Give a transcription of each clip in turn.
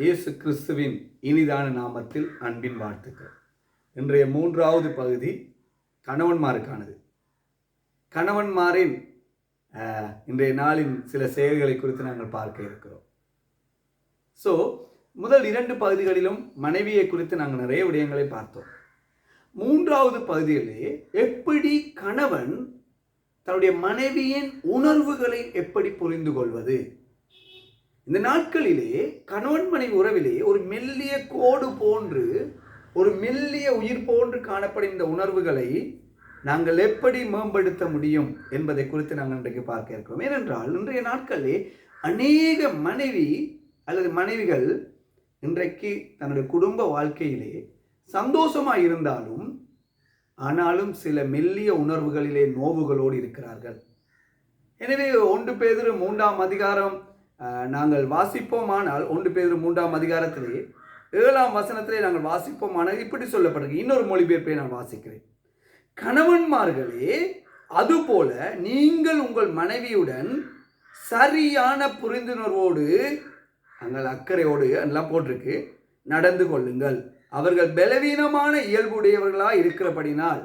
இயேசு கிறிஸ்துவின் இனிதான நாமத்தில் அன்பின் வாழ்த்துக்கள். இன்றைய மூன்றாவது பகுதி கணவன்மாருக்கானது. கணவன்மாரின் இன்றைய நாளின் சில செயல்களை குறித்து நாங்கள் பார்க்க இருக்கிறோம். ஸோ முதல் இரண்டு பகுதிகளிலும் மனைவியை குறித்து நாங்கள் நிறைய விடயங்களை பார்த்தோம். மூன்றாவது பகுதியிலே எப்படி கணவன் தன்னுடைய மனைவியின் உணர்வுகளை எப்படி புரிந்து கொள்வது? இந்த நாட்களிலே கணவன் மனைவி உறவிலே ஒரு மெல்லிய கோடு போன்று ஒரு மெல்லிய உயிர் போன்று காணப்படும் இந்த உணர்வுகளை நாங்கள் எப்படி மேம்படுத்த முடியும் என்பதை குறித்து நாங்கள் இன்றைக்கு பார்க்க இருக்கிறோம். ஏனென்றால் இன்றைய நாட்களிலே அநேக மனைவி அல்லது மனைவிகள் இன்றைக்கு தன்னுடைய குடும்ப வாழ்க்கையிலே சந்தோஷமாக இருந்தாலும் ஆனாலும் சில மெல்லிய உணர்வுகளிலே நோவுகளோடு இருக்கிறார்கள். எனவே ஒன்று பேதிரு மூன்றாம் அதிகாரம் நாங்கள் வாசிப்போமானால் ஒன்று பேர் மூன்றாம் அதிகாரத்திலே ஏழாம் வசனத்திலே நாங்கள் வாசிப்போமானால் இப்படி சொல்லப்படுது இன்னொரு மொழிபெயர்ப்பை நான் வாசிக்கிறேன். கணவன்மார்களே அதுபோல நீங்கள் உங்கள் மனைவியுடன் சரியான புரிந்துணர்வோடு அங்கள் அக்கறையோடு எல்லாம் போட்டிருக்கு நடந்து கொள்ளுங்கள். அவர்கள் பலவீனமான இயல்புடையவர்களாக இருக்கிறபடினால்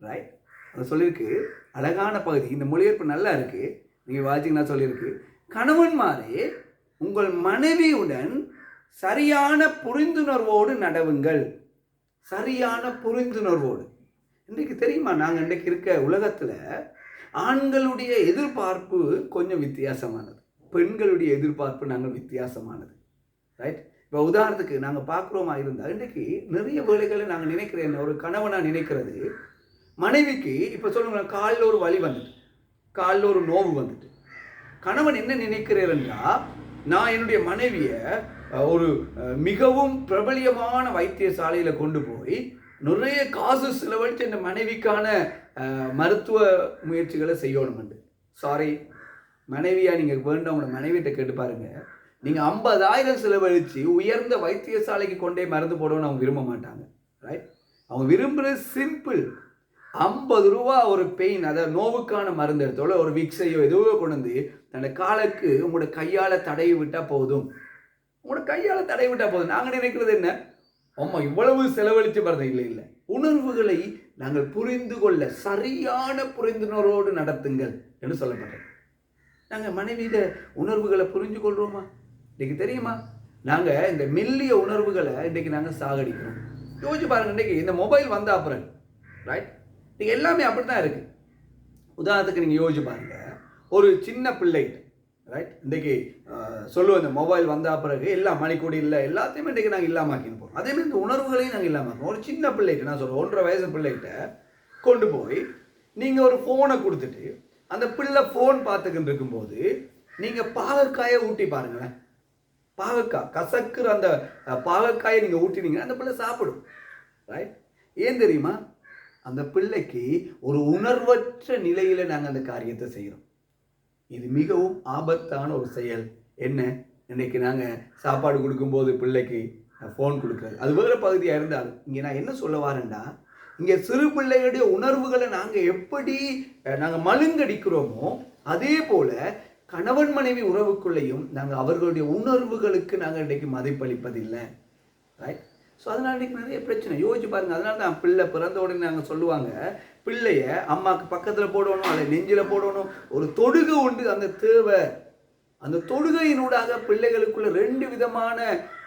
ரைட் அது சொல்லியிருக்கு. அழகான பகுதி. இந்த மொழிபெயர்ப்பு நல்லா இருக்குது நீங்கள் வாசிங்கன்னா சொல்லியிருக்கு. கணவன்மாரே உங்கள் மனைவியுடன் சரியான புரிந்துணர்வோடு நடவுங்கள். சரியான புரிந்துணர்வோடு. இன்றைக்கு தெரியுமா? நாங்கள் இன்றைக்கு இருக்க உலகத்தில் ஆண்களுடைய எதிர்பார்ப்பு கொஞ்சம் வித்தியாசமானது. பெண்களுடைய எதிர்பார்ப்பு நாங்கள் வித்தியாசமானது. ரைட் இப்போ உதாரணத்துக்கு நாங்கள் பார்க்குறோமா இருந்தால் இன்றைக்கு நிறைய வேலைகளை நாங்கள் நினைக்கிறேன். ஒரு கணவனாக நினைக்கிறது மனைவிக்கு இப்போ சொல்லுங்க காலில் ஒரு வலி வந்துட்டு காலில் ஒரு நோவு வந்துட்டு கணவன் என்ன நினைக்கிறேன்னா நான் என்னுடைய மனைவியை ஒரு மிகவும் பிரபலியமான வைத்தியசாலையில் கொண்டு போய் நிறைய காசு செலவழித்து இந்த மனைவிக்கான மருத்துவ முயற்சிகளை செய்யணுமெண்டு. சாரி மனைவியாக நீங்கள் வேண்டாம் மனைவியிட்ட கேட்டு பாருங்கள் நீங்கள் ஐம்பதாயிரம் செலவழித்து உயர்ந்த வைத்தியசாலைக்கு கொண்டே மருந்து போடணும்னு அவங்க விரும்ப மாட்டாங்க. ரைட் அவங்க விரும்புகிறது சிம்பிள் ஐம்பது ரூபா ஒரு பெயின் அதாவது நோவுக்கான மருந்து எடுத்தோட ஒரு விக்ஸையோ எதுவோ கொண்டு வந்து அந்த காலுக்கு உங்களோட கையால் தடவி விட்டால் போதும். உங்களோட கையால் தடவி விட்டால் போதும். நாங்கள் நினைக்கிறது என்ன? அம்மா இவ்வளவு செலவழித்து மருந்து இல்லை இல்லை. உணர்வுகளை நாங்கள் புரிந்து கொள்ள சரியான புரிந்துணர்வோடு நடத்துங்கள் என்று சொல்லப்பட்டது. நாங்கள் மனைவியிட உணர்வுகளை புரிஞ்சு கொள்கிறோமா இன்னைக்கு தெரியுமா? நாங்கள் இந்த மெல்லிய உணர்வுகளை இன்றைக்கி நாங்கள் சாகடிக்கிறோம். யோசிச்சு பாருங்க இன்றைக்கி இந்த மொபைல் வந்த அப்புறம் ரைட் இது எல்லாமே அப்படி தான் இருக்குது உதாரணத்துக்கு நீங்கள் யோசிச்சு பாருங்க. ஒரு சின்ன பிள்ளை ரைட் இன்றைக்கி சொல்லுவோம் இந்த மொபைல் வந்த பிறகு எல்லா மணிக்கூடி இல்லை எல்லாத்தையுமே இன்றைக்கி நாங்கள் இல்லாமாக்கின்னு போகிறோம் அதேமாதிரி இந்த உணர்வுகளையும் நாங்கள் இல்லாமாக்கணும் ஒரு சின்ன பிள்ளைகிட்ட நான் சொல்கிறேன் ஒன்றரை வயசு பிள்ளைகிட்ட கொண்டு போய் நீங்கள் ஒரு ஃபோனை கொடுத்துட்டு அந்த பிள்ளை ஃபோன் பார்த்துக்கிட்டு இருக்கும்போது நீங்கள் பாகற்காயை ஊட்டி பாருங்களேன். பாகக்காய் கசக்குற அந்த பாகக்காயை நீங்கள் ஊட்டினீங்கன்னா அந்த பிள்ளை சாப்பிடும் ரைட் ஏன் தெரியுமா? அந்த பிள்ளைக்கு ஒரு உணர்வற்ற நிலையில் நாங்கள் அந்த காரியத்தை செய்கிறோம் இது மிகவும் ஆபத்தான ஒரு செயல். என்ன? இன்னைக்கு நாங்கள் சாப்பாடு கொடுக்கும்போது பிள்ளைக்கு ஃபோன் கொடுக்குறது. அது வேறு பகுதியாக இருந்தாலும் இங்கே நான் என்ன சொல்ல வரேன்டா இங்கே சிறு பிள்ளைகளுடைய உணர்வுகளை நாங்கள் எப்படி நாங்கள் மழுங்கடிக்கிறோமோ அதே போல் கணவன் மனைவி உறவுக்குள்ளேயும் நாங்கள் அவர்களுடைய உணர்வுகளுக்கு நாங்கள் இன்றைக்கு மதிப்பளிப்பதில்லை. ஸோ அதனால் இன்றைக்கி நிறைய பிரச்சனை. யோசிச்சு பாருங்க அதனால தான் பிள்ளை பிறந்த உடனே நாங்கள் சொல்லுவாங்க பிள்ளைய அம்மாவுக்கு பக்கத்தில் போடணும் அதை நெஞ்சில் போடணும். ஒரு தொடுகை உண்டு அந்த தேவை. அந்த தொடுகையினூடாக பிள்ளைகளுக்குள்ள ரெண்டு விதமான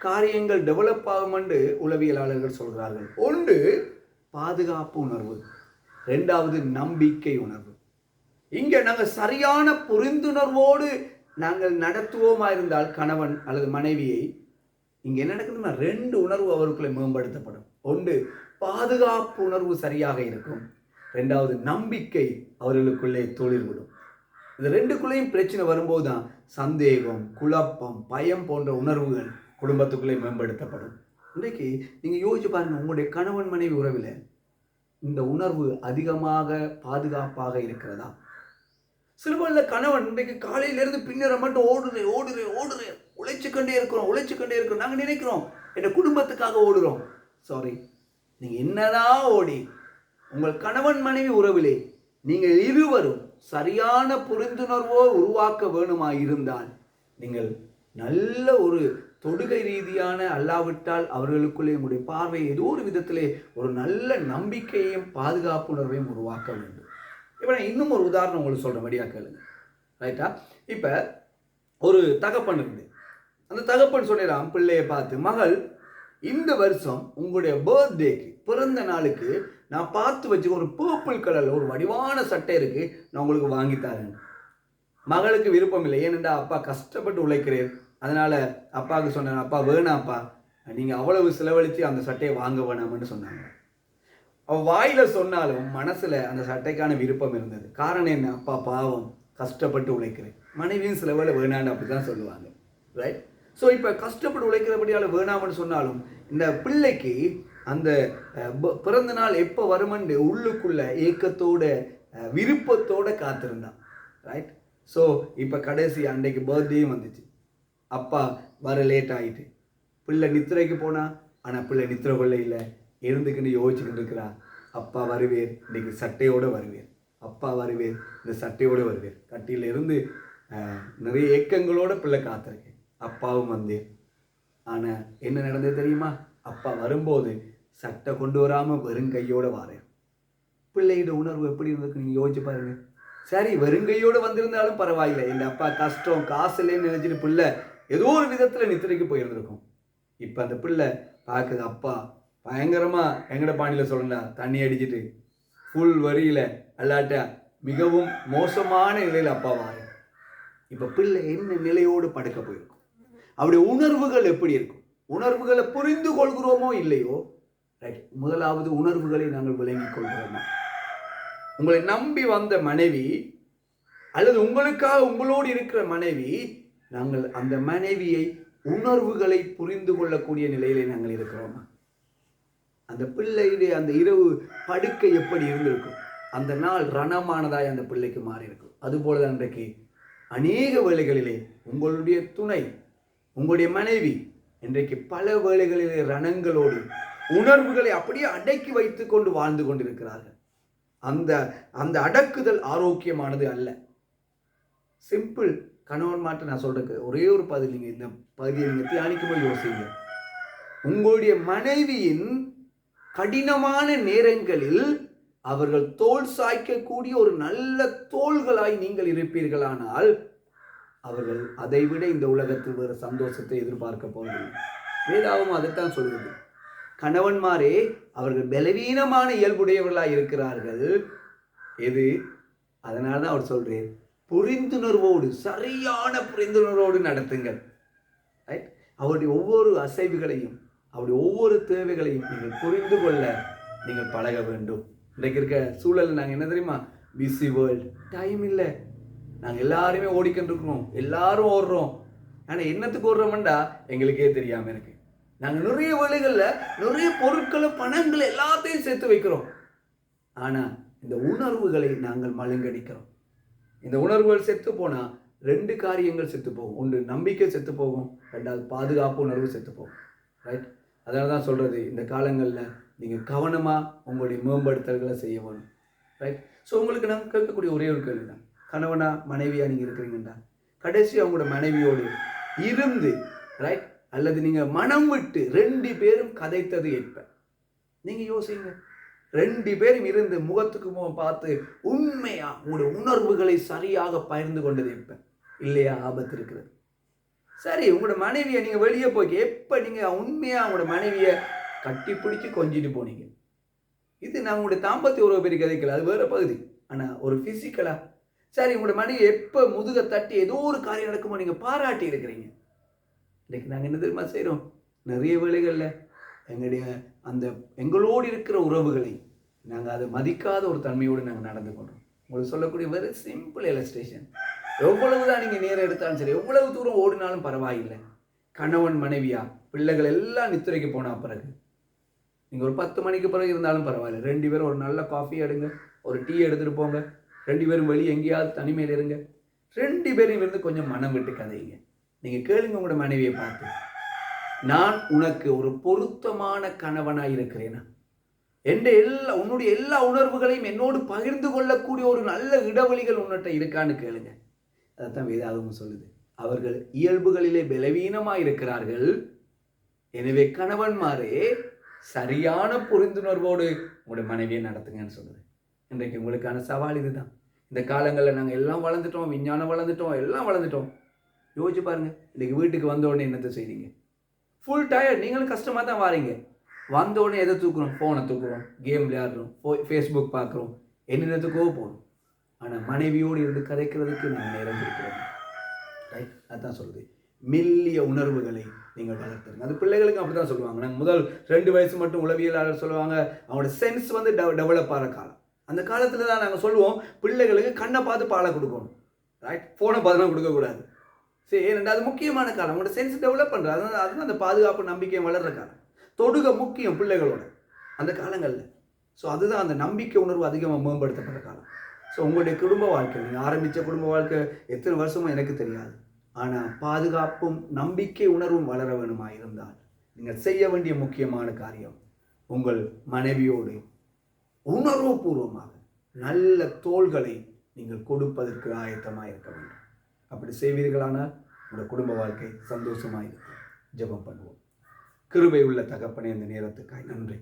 காரியங்கள் டெவலப் ஆகும் என்று உளவியலாளர்கள் சொல்கிறார்கள். ஒன்று பாதுகாப்பு உணர்வு. ரெண்டாவது நம்பிக்கை உணர்வு. இங்கே நாங்கள் சரியான புரிந்துணர்வோடு நாங்கள் நடத்துவோமா இருந்தால் கணவன் அல்லது மனைவியை இங்கே என்ன நடக்குதுன்னா ரெண்டு உணர்வு அவருக்குள்ளே மேம்படுத்தப்படும். ஒன்று பாதுகாப்பு உணர்வு சரியாக இருக்கும். ரெண்டாவது நம்பிக்கை அவர்களுக்குள்ளே தொழில்விடும் இந்த ரெண்டுக்குள்ளேயும் பிரச்சனை வரும்போது தான் சந்தேகம் குழப்பம் பயம் போன்ற உணர்வுகள் குடும்பத்துக்குள்ளே மேம்படுத்தப்படும். இன்றைக்கு நீங்கள் யோசிச்சு பாருங்க உங்களுடைய கணவன் மனைவி உறவில் இந்த உணர்வு அதிகமாக பாதுகாப்பாக இருக்கிறதா? சிறுவல்ல கணவன் இன்றைக்கு காலையிலேருந்து பின்னரை மட்டும் ஓடுறேன் ஓடுறேன் ஓடுறேன் உழைச்சு கொண்டே இருக்கிறோம் உழைச்சு கொண்டே இருக்கிறோம். நாங்கள் நினைக்கிறோம் என் குடும்பத்துக்காக ஓடுறோம். சாரி நீங்கள் என்னதான் ஓடி? உங்கள் கணவன் மனைவி உறவிலே நீங்கள் இருவரும் சரியான புரிந்துணர்வோ உருவாக்க வேணுமா இருந்தால் நீங்கள் நல்ல ஒரு தொடுகை ரீதியான அல்லாவிட்டால் அவர்களுக்குள்ளே உங்களுடைய பார்வை ஏதோ ஒரு விதத்திலே ஒரு நல்ல நம்பிக்கையையும் பாதுகாப்புணர்வையும் உருவாக்க வேண்டும். இப்போ நான் இன்னும் ஒரு உதாரணம் உங்களுக்கு சொல்கிறேன் வழியா கேளுங்க. ரைட்டா இப்போ ஒரு தகப்பன் இருந்து அந்த தகப்பன் சொன்னான் பிள்ளையை பார்த்து மகள் இந்த வருஷம் உங்களுடைய பர்த்டேக்கு பிறந்த நாளுக்கு நான் பார்த்து வச்சு ஒரு பர்பிள் கலரில் ஒரு வடிவான சட்டை இருக்கு நான் உங்களுக்கு வாங்கி தரேன். மகளுக்கு விருப்பம் இல்லை. ஏனென்றா அப்பா கஷ்டப்பட்டு உழைக்கிறேன் அதனால அப்பாவுக்கு சொன்னேன் அப்பா வேணாப்பா நீங்க அவ்வளவு செலவழித்து அந்த சட்டையை வாங்க வேணாம்னு சொன்னாங்க. அவ வாயில சொன்னாலும் மனசுல அந்த சட்டைக்கான விருப்பம் இருந்தது. காரணம் என்ன? அப்பா பாவம். கஷ்டப்பட்டு உழைக்கிறேன். மனைவியும் சில வேலை வேணான்னு அப்படிதான் சொல்லுவாங்க. ரைட் ஸோ இப்போ கஷ்டப்பட்டு உழைக்கிறபடியால் வேணாம்னு சொன்னாலும் இந்த பிள்ளைக்கு அந்த ப- பிறந்த நாள் எப்போ வருமென்று உள்ளுக்குள்ள ஏக்கத்தோட விருப்பத்தோட காத்திருந்தான். ரைட் ஸோ இப்போ கடைசி அன்றைக்கு பர்த்டேயும் வந்துச்சு. அப்பா வர லேட் ஆகிட்டு பிள்ளை நித்திரைக்கு போனா ஆனால் பிள்ளை நித்திரை கொள்ள இல்லை. எழுந்துக்கின்னு யோசிச்சுக்கிட்டு இருக்கிறா அப்பா வருவேர் இன்னைக்கு சட்டையோடு வருவேர் அப்பா வருவேர் இந்த சட்டையோடு வருவேர் கட்டியில இருந்து நிறைய ஏக்கங்களோட பிள்ளை காத்திருக்கேன். அப்பாவும் வந்தேன் ஆனால் என்ன நடந்தது தெரியுமா? அப்பா வரும்போது சட்டை கொண்டு வராமல் வெறுங்கையோடு வாரேன். பிள்ளையோட உணர்வு எப்படி இருந்திருக்கு? நீங்கள் யோசிச்சு பாருங்க. சரி வெறுங்கையோடு வந்திருந்தாலும் பரவாயில்லை. இல்லை அப்பா கஷ்டம் காசு இல்லைன்னு நினச்சிட்டு பிள்ளை ஏதோ ஒரு விதத்தில் நித்திரைக்கு போயிருந்திருக்கும். இப்போ அந்த பிள்ளை பார்க்குது அப்பா பயங்கரமாக எங்கட பாணியில் சொல்லணும் தண்ணி அடிச்சுட்டு ஃபுல் வரியில் அல்லாட்ட மிகவும் மோசமான நிலையில் அப்பா வாரு இப்போ பிள்ளை என்ன நிலையோடு படுக்க போயிருக்கும்? அவருடைய உணர்வுகள் எப்படி இருக்கும்? உணர்வுகளை புரிந்து கொள்கிறோமோ இல்லையோ? ரைட் முதலாவது உணர்வுகளை நாங்கள் விளங்கிக் கொள்கிறோமா? உங்களை நம்பி வந்த மனைவி அல்லது உங்களுக்காக உங்களோடு இருக்கிற மனைவி நாங்கள் அந்த மனைவியை உணர்வுகளை புரிந்து கொள்ளக்கூடிய நிலையிலே நாங்கள் இருக்கிறோமா? அந்த பிள்ளையுடைய அந்த இரவு படுக்கை எப்படி இருந்திருக்கும்? அந்த நாள் ரணமானதாய் அந்த பிள்ளைக்கு மாறி இருக்கும் அதுபோல தான் இன்றைக்கு அநேக வேலைகளிலே உங்களுடைய துணை உங்களுடைய மனைவி இன்றைக்கு பல வேலைகளில் ரணங்களோடு உணர்வுகளை அப்படியே அடக்கி வைத்து கொண்டு வாழ்ந்து கொண்டிருக்கிறார்கள். அந்த அந்த அடக்குதல் ஆரோக்கியமானது அல்ல. சிம்பிள் கணவன் மாட்ட நான் சொல்றதுக்கு ஒரே ஒரு பதில் நீங்க இந்த பகுதியை நீங்க தியானிக்கும் போது யோசிங்க. உங்களுடைய மனைவியின் கடினமான நேரங்களில் அவர்கள் தோல் சாய்க்கக்கூடிய ஒரு நல்ல தோள்களாய் நீங்கள் இருப்பீர்களானால் அவர்கள் அதை விட இந்த உலகத்தில் வேறு சந்தோஷத்தை எதிர்பார்க்க போவதில்லை. வேதாவும் அதைத்தான் சொல்கிறது கணவன்மாரே அவர்கள் பலவீனமான இயல்புடையவர்களாக இருக்கிறார்கள். எது? அதனால தான் அவர் சொல்கிறேன் புரிந்துணர்வோடு சரியான புரிந்துணர்வோடு நடத்துங்கள். ரைட் அவருடைய ஒவ்வொரு அசைவுகளையும் அவருடைய ஒவ்வொரு தேவைகளையும் நீங்கள் புரிந்து கொள்ள நீங்கள் பழக வேண்டும். இன்றைக்கு இருக்க சூழல் நாங்கள் என்ன தெரியுமா? பிஸி வேர்ல்டு டைம் இல்லை. நாங்கள் எல்லாருமே ஓடிக்கொண்டிருக்கிறோம். எல்லாரும் ஓடுறோம். ஆனால் என்னத்துக்கு ஓடுறோம்டா? எங்களுக்கே தெரியாமல் இருக்கு. நாங்கள் நிறைய வேலைகளில் நிறைய பொருட்களை பணங்களை எல்லாத்தையும் சேர்த்து வைக்கிறோம். ஆனால் இந்த உணர்வுகளை நாங்கள் மழுங்கடிக்கிறோம். இந்த உணர்வுகள் செத்து போனால் ரெண்டு காரியங்கள் செத்து போகும். ஒன்று நம்பிக்கை செத்து போகும். ரெண்டாவது பாதுகாப்பு உணர்வு செத்து போகும். ரைட் அதனால தான் சொல்கிறது இந்த காலங்களில் நீங்கள் கவனமாக உங்களுடைய மேம்படுத்தல்களை செய்ய வேணும். ரைட் ஸோ உங்களுக்கு நாங்கள் கேட்கக்கூடிய ஒரே ஒரு கேள்வி தான் கணவனா மனைவியா நீங்கள் இருக்கிறீங்கடா கடைசி அவங்களோட மனைவியோடு இருந்து ரைட் அல்லது நீங்கள் மனம் விட்டு ரெண்டு பேரும் கதைத்தது ஏற்ப நீங்கள் யோசிங்க. ரெண்டு பேரும் இருந்து முகத்துக்கு முகம் பார்த்து உண்மையா உங்களுடைய உணர்வுகளை சரியாக பகிர்ந்து கொண்டது எப்ப? இல்லையா? ஆபத்து இருக்கிறது. சரி உங்களோட மனைவியை நீங்கள் வெளியே போய் எப்போ நீங்கள் உண்மையாக உங்களோட மனைவியை கட்டி பிடிச்சி கொஞ்சிட்டு போனீங்க? இது நான் உங்களுடைய தாம்பத்திய உறவு பெரிய கதைக்கல. அது வேற பகுதி. ஆனால் ஒரு ஃபிசிக்கலா சரி உங்களோட மனைவி எப்போ முதுக தட்டி ஏதோ ஒரு காரியம் நடக்குமோ நீங்கள் பாராட்டி இருக்கிறீங்க. இன்றைக்கு நாங்கள் என்ன தெரியுமா செய்கிறோம் நிறைய வேலைகளில் எங்களுடைய அந்த எங்களோடு இருக்கிற உறவுகளை நாங்கள் அதை மதிக்காத ஒரு தன்மையோடு நாங்கள் நடந்து கொண்டோம். உங்களுக்கு சொல்லக்கூடிய வெரி சிம்பிள் எலஸ்ட்ரேஷன் எவ்வளவு தான் நீங்கள் நேரம் எடுத்தாலும் சரி எவ்வளவு தூரம் ஓடினாலும் பரவாயில்லை. கணவன் மனைவியா பிள்ளைகள் எல்லாம் நித்திரைக்கு போனால் பிறகு நீங்கள் ஒரு பத்து மணிக்கு பிறகு இருந்தாலும் பரவாயில்ல. ரெண்டு பேரும் ஒரு நல்ல காஃபி எடுங்க ஒரு டீ எடுத்துகிட்டு போங்க. ரெண்டு பேரும் வெளியே எங்கேயாவது தனிமையில் இருங்க. ரெண்டு பேரையும் இருந்து கொஞ்சம் மனம் விட்டு கதைங்க. நீங்கள் கேளுங்க உங்களோட மனைவியை பார்த்து. நான் உனக்கு ஒரு பொருத்தமான கணவனாக இருக்கிறேனா? என்ற எல்லா உன்னுடைய எல்லா உணர்வுகளையும் என்னோடு பகிர்ந்து கொள்ளக்கூடிய ஒரு நல்ல இடைவெளிகள் உன்னிட்ட இருக்கான்னு கேளுங்க. அதைத்தான் வேதாகவும் சொல்லுது. அவர்கள் இயல்புகளிலே பலவீனமாக இருக்கிறார்கள். எனவே கணவன்மாரே சரியான புரிந்துணர்வோடு உங்களுடைய மனைவியை நடத்துங்கன்னு சொல்லுது. இன்றைக்கு உங்களுக்கான சவால் இதுதான். இந்த காலங்களில் நாங்கள் எல்லாம் வளர்ந்துட்டோம் விஞ்ஞானம் வளர்ந்துட்டோம் எல்லாம் வளர்ந்துட்டோம். யோசிச்சு பாருங்கள் இன்னைக்கு வீட்டுக்கு வந்த உடனே என்னத்தை செய்றீங்க? ஃபுல் டயர்ட் நீங்களும் கஷ்டமாக தான் வாரீங்க. வந்த உடனே எதை தூக்குறோம்? ஃபோனை தூக்குறோம். கேம் விளையாடுறோம். ஃபேஸ்புக் பார்க்குறோம். என்னென்னத்துக்கோ போகணும் ஆனால் மனைவியோடு இருந்து கதைக்கிறதுக்கு நாங்கள் நேரம் கொடுக்குறோம். ரைட் அதுதான் சொல்லுது மெல்லிய உணர்வுகளை நீங்கள் வளர்த்துருங்க அது பிள்ளைகளுக்கு அப்படி தான் சொல்லுவாங்க. நாங்கள் முதல் ரெண்டு வயசு மட்டும் உளவியலாளர் சொல்லுவாங்க. அவங்களோட சென்ஸ் வந்து டெவலப் ஆகிற காலம். அந்த காலத்தில் தான் நாங்கள் சொல்லுவோம் பிள்ளைகளுக்கு கண்ணை பார்த்து பாலை கொடுக்கணும். ரைட் ஃபோனை பார்த்துலாம் கொடுக்கக்கூடாது. சரி ஏன்னா அது முக்கியமான காலம். அவங்களோட சென்ஸ் டெவலப் பண்ணுறது அதனால் அதுதான் அந்த பாதுகாப்பு நம்பிக்கையும் வளர்கிற காலம். தொடுக முக்கியம் பிள்ளைகளோட. அந்த காலங்களில். ஸோ அதுதான் அந்த நம்பிக்கை உணர்வு அதிகமாக மேம்படுத்தப்பட்ட காலம். ஸோ உங்களுடைய குடும்ப வாழ்க்கை நீங்கள் ஆரம்பித்த குடும்ப வாழ்க்கை எத்தனை வருஷமும் எனக்கு தெரியாது. ஆனால் பாதுகாப்பும் நம்பிக்கை உணர்வும் வளர வேணுமா இருந்தால் நீங்கள் செய்ய வேண்டிய முக்கியமான காரியம் உங்கள் மனைவியோடு உணர்வுபூர்வமாக நல்ல தோள்களை நீங்கள் கொடுப்பதற்கு ஆயத்தமாக இருக்க வேண்டும். அப்படி செய்வீர்களானால் உங்களோட குடும்ப வாழ்க்கை சந்தோஷமாக இருக்கும். ஜெபம் பண்ணுவோம். கிருபை உள்ள தகப்பனே இந்த நேரத்துக்காய் நன்றி.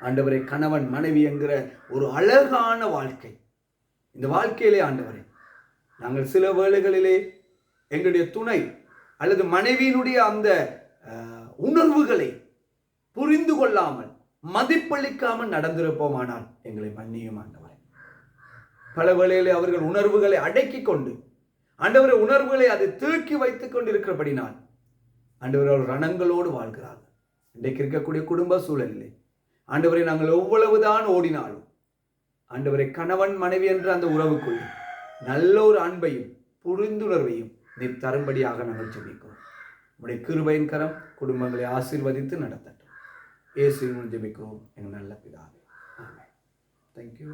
ஆண்டவரை கணவன் மனைவி என்கிற ஒரு அழகான வாழ்க்கை. இந்த வாழ்க்கையிலே ஆண்டவரே நாங்கள் சில வேளைகளிலே எங்களுடைய துணை அல்லது மனைவியினுடைய அந்த உணர்வுகளை புரிந்து கொள்ளாமல் மதிப்பளிக்காமல் நடந்திருப்போமானால் எங்களை மன்னியும் ஆண்டவரே. பல வேளையிலே அவர்கள் உணர்வுகளை அடக்கி கொண்டு ஆண்டவரை உணர்வுகளை அதை தூக்கி வைத்துக் கொண்டிருக்கிறபடினால் ஆண்டவர் அவர் ரணங்களோடு வாழ்கிறார்கள். இன்றைக்கு இருக்கக்கூடிய குடும்ப சூழலிலே ஆண்டவரை நாங்கள் எவ்வளவுதான் ஓடினாலும் ஆண்டவரை கணவன் மனைவி என்ற அந்த உறவுக்குள் நல்ல ஒரு அன்பையும் புரிந்துணர்வையும் நீ தரும்படியாக நாங்கள் ஜெபிக்கிறோம். உடைய கிருபையின் கரம் குடும்பங்களை ஆசீர்வதித்து நடத்தட்டும். இயேசுவின் மூலம் ஜெபிக்கிறோம். எங்கள் நல்ல பிதாவே. தேங்க்யூ